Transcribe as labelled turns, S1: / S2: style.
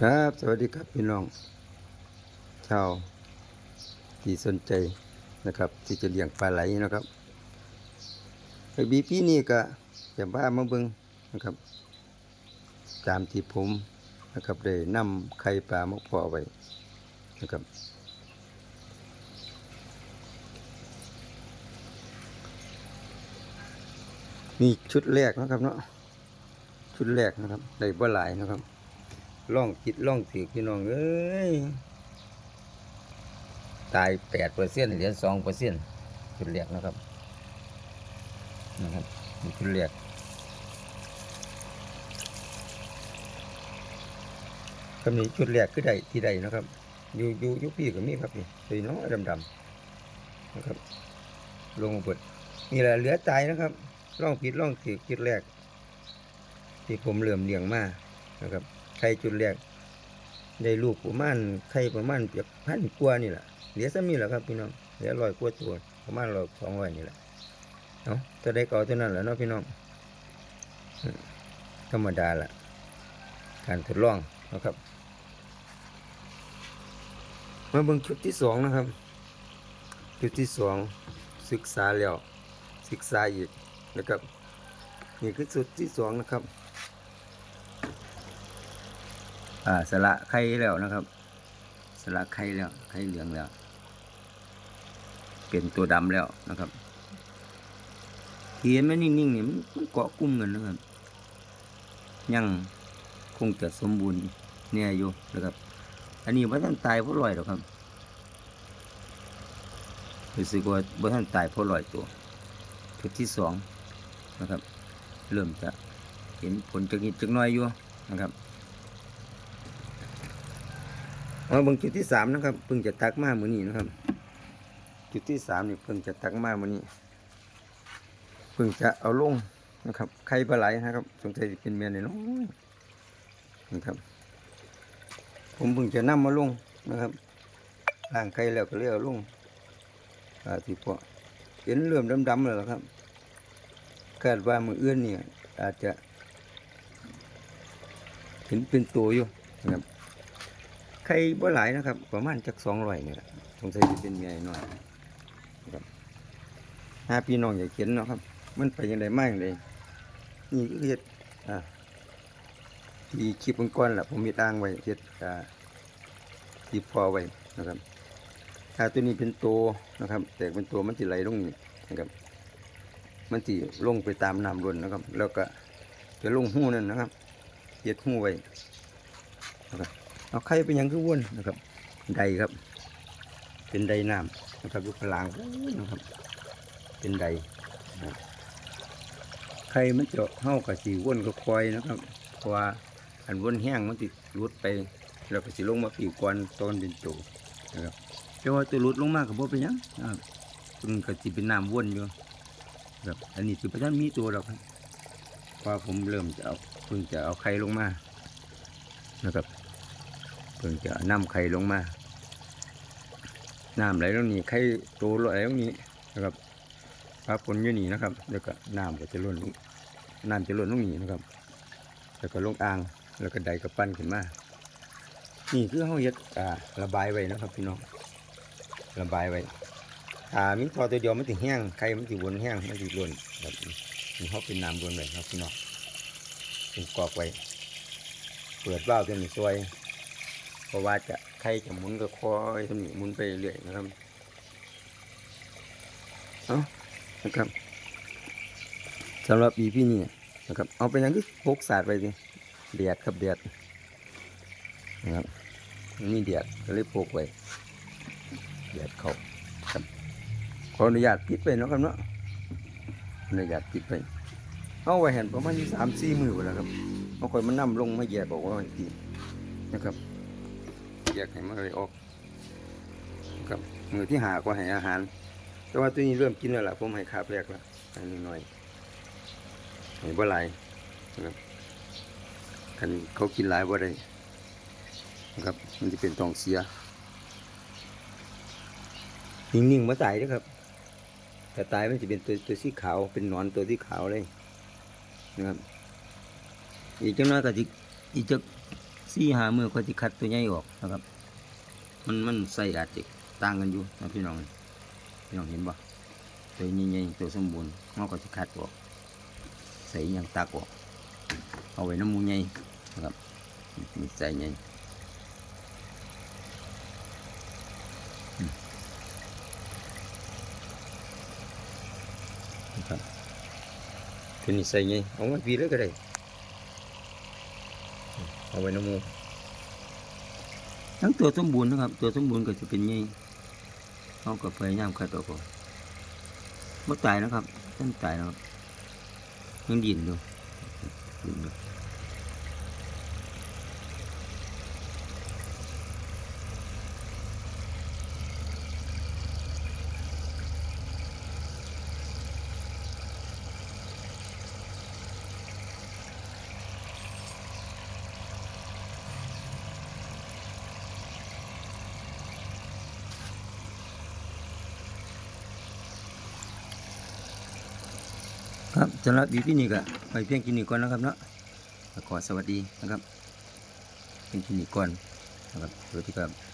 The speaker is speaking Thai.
S1: ครับสวัสดีครับพี่น้อง ชาวที่สนใจนะครับ ที่จะเลี้ยงปลาไหลนะครับไอบีพี่นี่ก็จะบ้ามาเบิงนะครับ ตามที่ผมนะครับได้นำไข่ปลามาพอไว้นะครับนี่ชุดแรกนะครับเนาะชุดแรกนะครับได้บ่หลายนะครับ ล่องจิตล่องถือพี่น้องเอ้ยตายแปดเปอร์เซ็นต์เหลือสองเปอร์เซ็นต์ชุดแรกนะครับนะครับนี่ชุดแรกคำนี้ชุดแรกคือใดที่ใดนะครับอยู่อยู่ยุพี่ก็มีครับนี่สีน้อยดำๆนะครับ ลงมาเปิดนี่แหละเหลือตายนะครับล่องผิดล่องถือชุดแรก ที่ผมเหลื่อมเลี้ยงมากนะครับ ข่จุดแรกได้ลูกประมาณไข่ประมาณเกือบพันกว่านี่แหละเหลือซ้ำนี่แหละครับพี่น้องเหลือร้อยกว่าตัวประมาณร้อยสองร้อยนี่แหละเนาะจะได้เก่าเท่านั้นแหละเนาะพี่น้องธรรมดาละการทดลองนะครับมาเบิ่งชุดที่สองนะครับชุดที่สองศึกษาแล้วศึกษาอีกนะครับนี่คือชุดที่สองนะครับ อ่าสละไข่แล้วนะครับสละไข่แล้วไข่เหลืองแล้ว เป็นตัวดำแล้วนะครับเห็นมันนิ่งๆเนี่มันมันเกาะกลุ่มกันนะครับยังคงจะสมบูรณ์เนี่ยอยู่นะครับ อันนี้ว่าท่านตายเพราะลอยหรอกครับรู้สึกว่าว่าท่านตายเพราะลอยตัวจุดที่สองนะครับ เริ่มจะเห็นผลจากนิดจากน้อยอยู่นะครับ มาเบิ่งจุดที่สามนะครับเพิ่งจะตักมาเมือนี้นะครับ จุดที่สามนี่เพิ่งจะตักมาเมือนี้เพิ่งจะเอาลงนะครับไข่ปลาไหลนะครับ สงสัยจะเป็นเมียนน้อยนะครับ ผมเพิ่งจะนำมาลงนะครับล้างไข่แล้วก็เลยเอาลงอาที่พอเห็นเริ่มดำๆแล้วครับคาดว่ามือเอื้อนเนี่ยอาจจะเห็นเป็นตัวอยู่นะครับ ข่บ่หลายนะครับ ประมาณจักสองร้อยนี่แหละสงสัยจะเป็นเมียหน่อยครับห้าพี่น้องอย่าเขียนเนาะครับ มันไปยังไงมาอย่างไรนี่ก็เฮ็ดอ่าที่คลิปก่อนๆล่ะผมมีตั้งไว้เฮ็ดอ่าที่พอไว้นะครับ ถ้าตัวนี้เป็นตัวนะครับ แต่เป็นตัวมันสิไหลลงนี่นะครับ มันสิลงไปตามน้ำล้นนะครับ แล้วก็จะลงหูนั่นนะครับเฮ็ดหูไว้นะครับ เอาไข่เป็นยังคือวนนะครับ ใดครับ เป็นใดน้ำนะครับอยู่กลางนะครับ เป็นใดไข่มันจะเห่ากับสีวนกับควายนะครับเพราะว่าอันวนแห้งมันติดรุดไปแล้วก็สิลงมาปีกวนตอนเป็นโตนะครับแต่ว่าตัวรุดลงมากกับบ่เป็นยังนะครับมันก็สิเป็นน้ำวนอยู่ครับอันนี้สิประท่านมีตัวหรอกครับเพราะผมเริ่มจะเอาเพิ่งจะเอาไข่ลงมานะครับ พิ่งจะนำไข่ลงมา น้ำไหลลงนี้ไข่โตไหลลงนี้นะครับปลาปนอยู่นี่นะครับ แล้วก็น้ำก็จะล้นลงน้ำจะล้นลงนี้นะครับ แล้วก็ลงอ่าง แล้วก็ใดก็ปั้นขึ้นมา นี่คือเขาเฮ็ดระบายไว้นะครับ พี่น้อง ระบายไว้ถ้ามีพอตัวเดียวมันถึงแห้ง ไข่มันถึงวนแห้ง มันถึงล้นแบบนี่เขาเป็นน้ำล้นไว้ครับพี่น้องเป็นกรอกไว้ เปิดว่าวตัวนี้ซวย เพราะว่าจะใครจะหมุนก็คอยสนิหมุนไปเรื่อยนะครับเอานะครับสำหรับปีพี่นี่นะครับ เอาไปยังที่พกศาสตร์ไปสิเดียดครับเดียดนะครับนี่เดียดก็เลยพกไว้เดียดเขาครับขออนุญาตปิดไปนะครับเนาะอนุญาตปิดไปเอาไว้เห็นประมาณสามสี่มือไปแล้วครับเอาคอยมันนำลงมาแยกออกว่ามันตีนะครับ แยกให้มันเลยออกครับมือที่หาก็ให้อาหาร แต่ว่าตัวนี้เริ่มกินแล้วล่ะผมให้คาบแรกแล้วอันนี้หน่อยให้บ่หลนะครับคันเขากินหลายบ่ได้นะครับ มันจะเป็นท้องเสียนิ่งๆมาตายนะครับแต่ตายมันจะเป็นตัวตัวสีขาวเป็นหนอนตัวที่ขาวเลยนะครับอีกจังน้อยก็จะอีกจะ สี่หามือก็จะคัดตัวใหญ่ออกนะครับ มันมันใส่อาจจะต่างกันอยู่นะพี่น้องพี่น้องเห็นบ่ตัวใหญ่ๆตัวสมบูรณ์เราก็จะคัดออก ใส่อย่างตักออก เอาไว้น้ำมูใหญ่นะครับมีใส่ใหญ่อืมนะครับตัวนี้ใส่ใหญ่เอาไว้ปีเลยก็ได้ เอาไว้น้ำมูทั้งตัวสมบูรณ์นะครับ ตัวสมบูรณ์ก็จะเป็นไงเขาก็พยายามคัดออกก่อนไม่ตายนะครับท่านตายนะครับยังดินอยู่ดินอ ครับสำหรับอยู่ที่นี่ก็ไปเพียงที่นี่ก่อนนะครับเนาะขอสวัสดีนะครับเพียงที่นี่ก่อนนะครับสวัสดีครับ